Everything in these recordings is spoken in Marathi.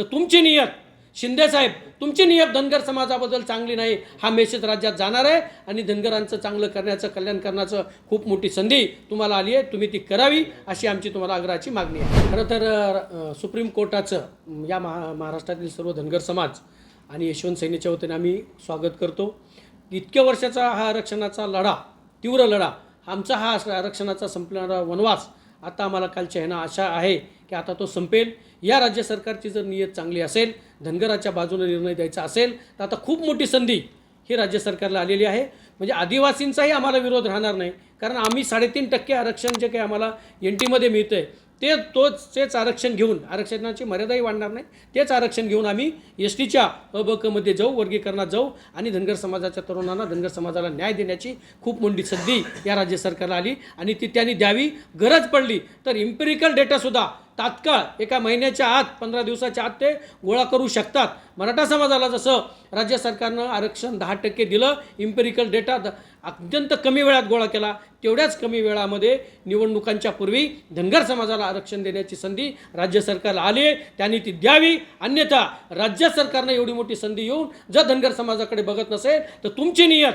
तर तुमची नियत शिंदेसाहेब तुमची नियत धनगर समाजाबद्दल चांगली नाही हा मेसेज राज्यात जाणार आहे आणि धनगरांचं चांगलं करण्याचं कल्याण करण्याचं खूप मोठी संधी तुम्हाला आली आहे तुम्ही ती करावी अशी आमची तुम्हाला आग्रहाची मागणी आहे. खरं तर सुप्रीम कोर्टाचं या महा महाराष्ट्रातील सर्व धनगर समाज आणि यशवंत सेनेच्या वतीने आम्ही स्वागत करतो. इतक्या वर्षाचा हा आरक्षणाचा लढा तीव्र लढा आमचा हा आरक्षणाचा संपणारा वनवास आता आम्हाला कालच्या चेहना आशा आहे की आता तो संपेल. या राज्य सरकारची जर नियत चांगली असेल धनगराच्या बाजूने निर्णय द्यायचा असेल तर आता खूप मोठी संधी ही राज्य सरकारला आलेली आहे. म्हणजे आदिवासींचाही आम्हाला विरोध राहणार नाही. कारण आम्ही साडेतीन टक्के आरक्षण जे काही आम्हाला एन टीमध्ये मिळतं आहे ते तोच तेच आरक्षण घेऊन आरक्षणाची मर्यादाही वाढणार नाही. तेच आरक्षण घेऊन आम्ही एस टीच्या अ ब कमध्ये जाऊ वर्गीकरणात जाऊ आणि धनगर समाजाच्या तरुणांना धनगर समाजाला न्याय देण्याची खूप मोठी संधी या राज्य सरकारला आली आणि ती त्यांनी द्यावी. गरज पडली तर इम्पेरिकल डेटासुद्धा तात्काळ एका महिन्याच्या आत पंधरा दिवसाच्या आत ते गोळा करू शकतात. मराठा समाजाला जसं राज्य सरकारनं आरक्षण दहा टक्के दिलं इम्पेरिकल डेटा अत्यंत कमी वेळात गोळा केला तेवढ्याच कमी वेळामध्ये निवडणुकांच्या पूर्वी धनगर समाजाला आरक्षण देण्याची संधी राज्य सरकारला आली आहे. त्यांनी ती द्यावी. अन्यथा राज्य सरकारनं एवढी मोठी संधी येऊन जर धनगर समाजाकडे बघत नसेल तर तुमची नियत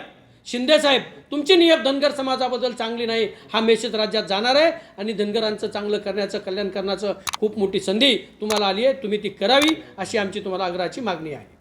शिंदेसाहेब तुमची नियत धनगर समाजाबद्दल चांगली नाही हा मेसेज राज्यात जाणार आहे आणि धनगरांचं चांगलं करण्याचं कल्याण करण्याचं खूप मोठी संधी तुम्हाला आली आहे तुम्ही ती करावी अशी आमची तुम्हाला आग्रहाची मागणी आहे.